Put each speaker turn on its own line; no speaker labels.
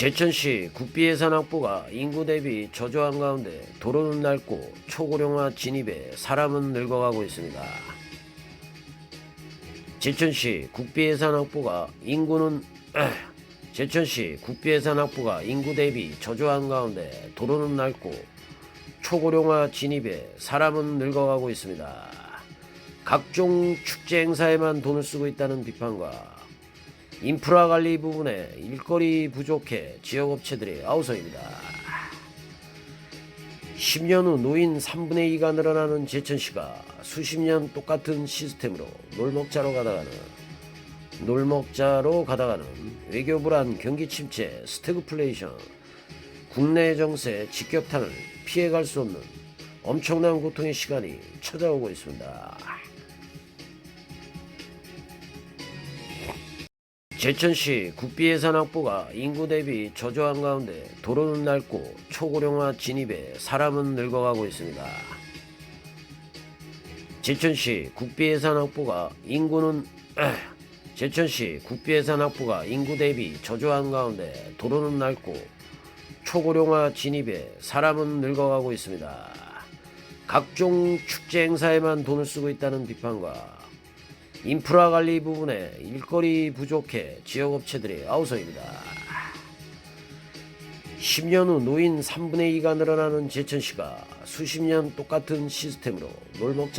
제천시 국비예산 확보가 인구 대비 저조한 가운데 도로는 낡고 초고령화 진입에 사람은 늙어가고 있습니다. 제천시 국비예산 확보가 인구는 제천시 국비예산 확보가 인구 대비 저조한 가운데 도로는 낡고 초고령화 진입에 사람은 늙어가고 있습니다. 각종 축제 행사에만 돈을 쓰고 있다는 비판과 인프라 관리 부분에 일거리 부족해 지역업체들이 아우성입니다. 10년 후 노인 3분의 2가 늘어나는 제천시가 수십 년 똑같은 시스템으로 놀먹자로 가다가는 놀먹자로 가다가는 외교 불안, 경기 침체, 스태그플레이션, 국내 정세, 직격탄을 피해갈 수 없는 엄청난 고통의 시간이 찾아오고 있습니다. 제천시 국비 예산 확보가 인구 대비 저조한 가운데 도로는 낡고 초고령화 진입에 사람은 늙어가고 있습니다. 제천시 국비 예산 확보가 인구는 제천시 국비 예산 확보가 인구 대비 저조한 가운데 도로는 낡고 초고령화 진입에 사람은 늙어가고 있습니다. 각종 축제 행사에만 돈을 쓰고 있다는 비판과 인프라 관리 부분에 일거리 부족해 지역업체들이 아우성입니다. 10년 후 노인 3분의 2가 늘어나는 제천시가 수십 년 똑같은 시스템으로 놀먹자